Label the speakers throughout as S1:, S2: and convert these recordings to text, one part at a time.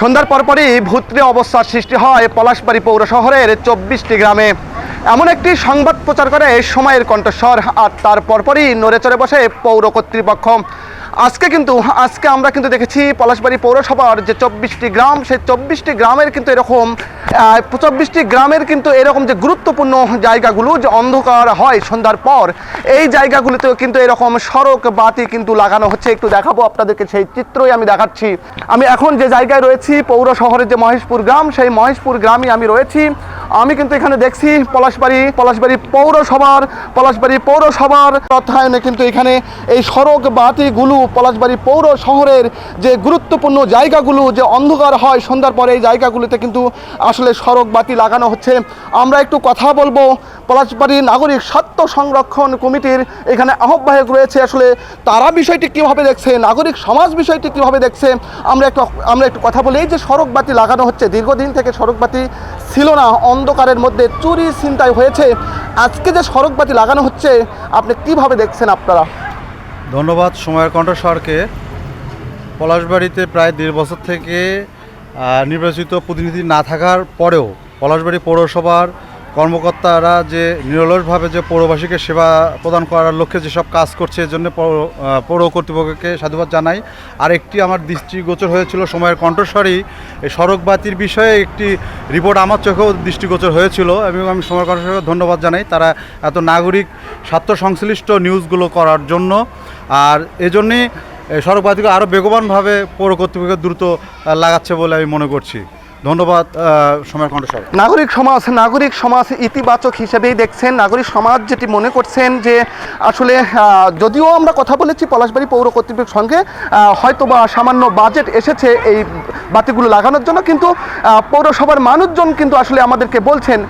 S1: সন্ধ্যার পরপরই ভূত্রে অবস্থার সৃষ্টি হয় পলাশবাড়ি পৌর শহরের চব্বিশটি গ্রামে। এমন একটি সংবাদ প্রচার করে সময়ের কণ্ঠস্বর, আর তার পরপরই নড়ে চড়ে বসে পৌর কর্তৃপক্ষ। আজকে কিন্তু, আজকে আমরা কিন্তু দেখেছি পলাশবাড়ি পৌরসভার যে চব্বিশটি গ্রাম, সেই চব্বিশটি গ্রামের কিন্তু এরকম চব্বিশটি গ্রামের কিন্তু এরকম যে গুরুত্বপূর্ণ জায়গাগুলো যে অন্ধকার হয় সন্ধ্যার পর, এই জায়গাগুলিতেও কিন্তু এরকম সড়ক বাতি কিন্তু লাগানো হচ্ছে। একটু দেখাবো আপনাদেরকে সেই চিত্রই আমি দেখাচ্ছি। আমি এখন যে জায়গায় রয়েছি, পৌর শহরের যে মহেশপুর গ্রাম, সেই মহেশপুর গ্রামে আমি রয়েছি। আমি কিন্তু এখানে দেখছি পলাশবাড়ি পলাশবাড়ি পৌরসভার পলাশবাড়ি পৌরসভার তথায়নে কিন্তু এখানে এই সড়ক বাতিগুলো পলাশবাড়ি পৌর শহরের যে গুরুত্বপূর্ণ জায়গাগুলো, যে অন্ধকার হয় সন্ধ্যার পরে এই জায়গাগুলোতে কিন্তু আসলে সড়ক বাতি লাগানো হচ্ছে। আমরা একটু কথা বলব পলাশবাড়ি নাগরিক স্বার্থ সংরক্ষণ কমিটির এখানে আহ্বায়ক রয়েছে। আসলে তারা বিষয়টি কীভাবে দেখছে, নাগরিক সমাজ বিষয়টি কীভাবে দেখছে? আমরা একটু আমরা একটু কথা বলি। এই যে সড়ক বাতি লাগানো হচ্ছে, দীর্ঘদিন থেকে সড়ক বাতি ছিল না, অন্ধকারের মধ্যে চুরি ছিনতাই হয়েছে। আজকে যে সড়ক বাতি লাগানো হচ্ছে, আপনি কীভাবে দেখছেন আপনারা?
S2: ধন্যবাদ সময়ের কণ্ঠ কণ্ঠস্বরকে। পলাশবাড়িতে প্রায় দেড় বছর থেকে নির্বাচিত প্রতিনিধি না থাকার পরেও পলাশবাড়ি পৌরসভার কর্মকর্তারা যে নিরলসভাবে যে পৌরবাসীকে সেবা প্রদান করার লক্ষ্যে যেসব কাজ করছে, এর জন্য পৌর কর্তৃপক্ষকে সাধুবাদ জানাই। আর একটি আমার দৃষ্টিগোচর হয়েছিল সময়ের কণ্ঠস্বরই। সড়ক বাতির বিষয়ে একটি রিপোর্ট আমার চোখেও দৃষ্টিগোচর হয়েছিল এবং আমি সময়ের কণ্ঠস্বরকে ধন্যবাদ জানাই। তারা এত নাগরিক, স্বার্থ সংশ্লিষ্ট নিউজগুলো করার জন্য। আর এজন্যে এই সড়ক বাতিকে আরও বেগবানভাবে পৌর কর্তৃপক্ষ দ্রুত লাগাচ্ছে বলে আমি মনে করছি। ধন্যবাদ আহ, সময়ের কণ্ঠস্বর
S1: নাগরিক সমাজ নাগরিক সমাজ ইতিবাচক হিসেবেই দেখছেন। নাগরিক সমাজ যেটি মনে করছেন যে আসলে যদিও আমরা কথা বলেছি পলাশবাড়ি পৌর কর্তৃপক্ষের সঙ্গে হয়তো বা সামান্য বাজেট এসেছে এই বাতিগুলো লাগানোর জন্য কিন্তু পৌরসভার মানুষজন কিন্তু আসলে আমাদেরকে বলছেন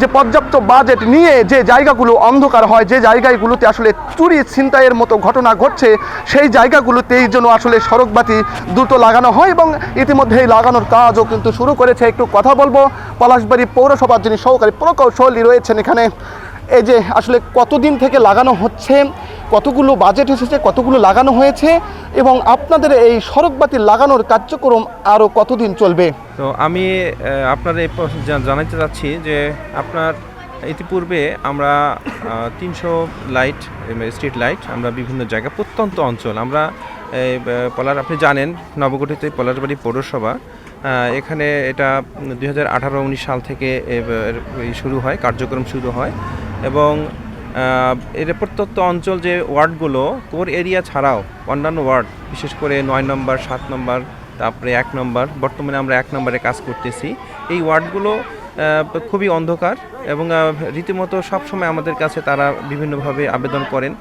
S1: যে পর্যাপ্ত বাজেট নিয়ে যে জায়গাগুলো অন্ধকার হয় যে জায়গাগুলোতে আসলে চুরি ছিনতাইয়ের মতো ঘটনা ঘটছে সেই জায়গাগুলোতেই যেন আসলে সড়ক বাতি দ্রুত লাগানো হয় এবং ইতিমধ্যেই লাগানোর কাজও কিন্তু শুরু করেছে, একটু কথা বলব। পলাশবাড়ি পৌরসভার যিনি সহকারী প্রকৌশলী রয়েছেন এখানে, এই যে আসলে কতদিন থেকে লাগানো হচ্ছে, কতগুলো বাজেট এসেছে, কতগুলো লাগানো হয়েছে, এবং আপনাদের এই সড়ক বাতি লাগানোর কার্যক্রম আরও কতদিন চলবে?
S3: তো আমি আপনার এই জানাতে চাচ্ছি যে আপনার, ইতিপূর্বে আমরা তিনশো লাইট স্ট্রিট লাইট, আমরা বিভিন্ন জায়গা প্রত্যন্ত অঞ্চল, আমরা পলার আপনি জানেন, নবগঠিত পলাশবাড়ি পৌরসভা এখানে এটা দুই হাজার আঠারো উনিশ সাল থেকে শুরু হয়, কার্যক্রম শুরু হয় এবং এর প্রত্যন্ত অঞ্চল যে ওয়ার্ডগুলো, কোর এরিয়া ছাড়াও অন্যান্য ওয়ার্ড, বিশেষ করে নয় নম্বর, সাত নম্বর তারপরে এক নম্বর বর্তমানে আমরা এক নম্বরে কাজ করতেছি। এই ওয়ার্ডগুলো খুবই অন্ধকার এবং রীতিমতো সবসময় আমাদের কাছে তারা বিভিন্নভাবে আবেদন করেন।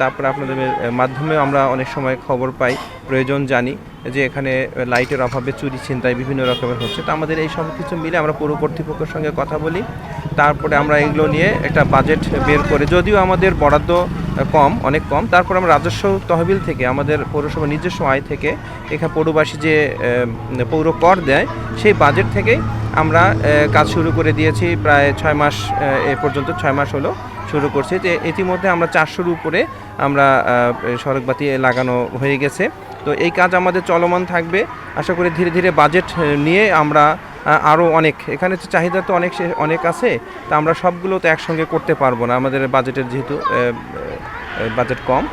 S3: তারপরে আপনাদের আহ, মাধ্যমেও আমরা অনেক সময় খবর পাই প্রয়োজন জানি যে এখানে লাইটের অভাবে চুরি ছিনতাই বিভিন্ন রকমের হচ্ছে। তো আমাদের এই সব কিছু মিলে আমরা পৌর কর্তৃপক্ষের সঙ্গে কথা বলি। তারপরে আমরা এগুলো নিয়ে একটা বাজেট বের করে। যদিও আমাদের বরাদ্দ কম, অনেক কম। তারপর আমরা রাজস্ব তহবিল থেকে, আমাদের পৌরসভা নিজস্ব আয় থেকে এখানে পৌরবাসী যে পৌর কর দেয়, সেই বাজেট থেকেই আমরা কাজ শুরু করে দিয়েছি। প্রায় ছয় মাস, এ পর্যন্ত ছয় মাস হলো শুরু করছি। যে ইতিমধ্যে আমরা চারশোর উপরে আমরা সড়কবাতি লাগানো হয়ে গেছে। তো এই কাজ আমাদের চলমান থাকবে। আশা করি ধীরে ধীরে বাজেট নিয়ে আমরা আরও অনেক, এখানে চাহিদা তো অনেক অনেক আছে। তা আমরা সবগুলো তো একসঙ্গে করতে পারব না। আমাদের বাজেটের যেহেতু বাজেট কম।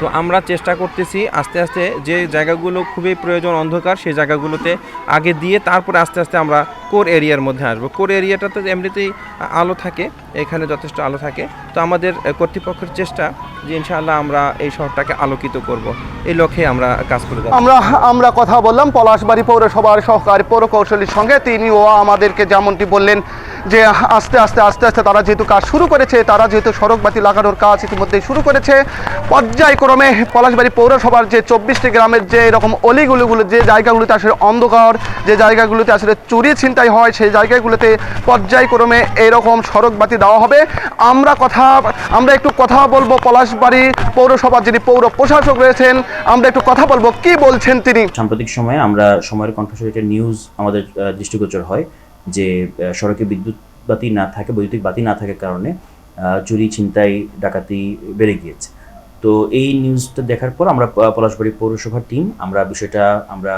S3: তো আমরা চেষ্টা করতেছি আস্তে আস্তে যে জায়গাগুলো খুবই প্রয়োজন অন্ধকার, সেই জায়গাগুলোতে আগে দিয়ে তারপরে আস্তে আস্তে আমরা কোর এরিয়ার মধ্যে আসব। কোর এরিয়াটাতে এমনিতেই আলো থাকে, এখানে যথেষ্ট আলো থাকে। তো আমাদের কর্তৃপক্ষের চেষ্টা যে ইনশাআল্লাহ আমরা এই শহরটাকে আলোকিত করব। এই লক্ষ্যে আমরা কাজ করে
S1: আমরা আমরা কথা বললাম পলাশবাড়ি পৌরসভার সহকারী পৌরকৌশলীর সঙ্গে। তিনিও আমাদেরকে যেমনটি বললেন যে আস্তে আস্তে আস্তে আস্তে তারা যেহেতু কাজ শুরু করেছে, তারা যেহেতু সড়ক বাতি লাগানোর কাজ ইতিমধ্যেই শুরু করেছে, পর্যায়ক্রমে পলাশবাড়ি পৌরসভার যে চব্বিশটি গ্রামের যে এরকম অলিগুলোগুলো, যে জায়গাগুলোতে আসলে অন্ধকার, যে জায়গাগুলোতে আসলে চুরি ছিনতাই হয়, সেই জায়গাগুলোতে পর্যায়ক্রমে এরকম সড়ক বাতি দেওয়া হবে। আমরা কথা, আমরা একটু কথা বলব পলাশবাড়ি পৌরসভার যিনি পৌর প্রশাসক রয়েছেন, আমরা একটু কথা বলব। কি বলছেন তিনি?
S4: সাম্প্রতিক সময়ে আমরা সময়ের কণ্ঠস্বর নিউজ আমাদের দৃষ্টিগোচর হয়। যে সড়কে বিদ্যুৎ বাতি না থাকে, বৈদ্যুতিক বাতি না থাকার কারণে চুরি, ছিনতাই, ডাকাতি বেড়ে গিয়েছে। তো এই নিউজটা দেখার পর আমরা পলাশবাড়ি পৌরসভার টিম আমরা বিষয়টা, আমরা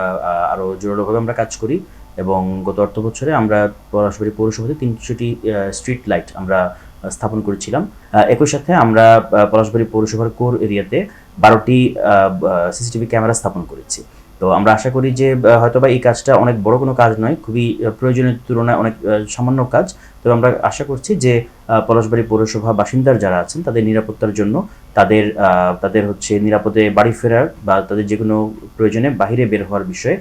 S4: আরও আরও জোরালোভাবে আমরা কাজ করি এবং গত অর্থ বছরে আমরা পলাশবাড়ি পৌরসভাতে তিনশোটি স্ট্রিট লাইট আমরা স্থাপন করেছিলাম। একই সাথে আমরা পলাশবাড়ি পৌরসভার কোর এরিয়াতে বারোটি সিসিটিভি ক্যামেরা স্থাপন করেছি। তো আমরা আশা করি যে হয়তোবা এই কাজটা অনেক বড় কোনো কাজ নয়, খুবই প্রয়োজনীয় প্রয়োজনের তুলনায় অনেক সামান্য কাজ। তো আমরা আশা করছি যে পলাশবাড়ি পৌরসভা বাসিন্দার যারা আছেন, তাদের নিরাপত্তার জন্য তাদের তাদের হচ্ছে নিরাপদে বাড়ি ফেরার বা তাদের যে কোনো প্রয়োজনে বাইরে বের হওয়ার বিষয়ে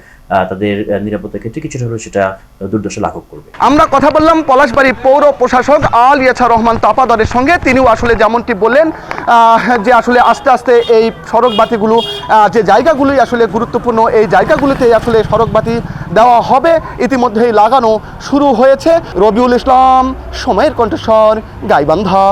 S4: তাদের নিরাপত্তার ক্ষেত্রে কিছুটা হলেও সেটা দুর্দশা লাঘব করবে।
S1: আমরা কথা বললাম পলাশবাড়ি পৌর প্রশাসক আল ইয়াছা রহমান তাপাদরের সঙ্গে। তিনিও আসলে যেমনটি বললেন যে আসলে আস্তে আস্তে এই সড়ক বাতিগুলো যে জায়গাগুলোই আসলে গুরুত্বপূর্ণ, এই জায়গাগুলোতে আসলে সড়ক বাতি দেওয়া হবে। ইতিমধ্যেই লাগানো শুরু হয়েছে। রবিউল ইসলাম, সময়ের কণ্ঠস্বর। গাইবান্ধা।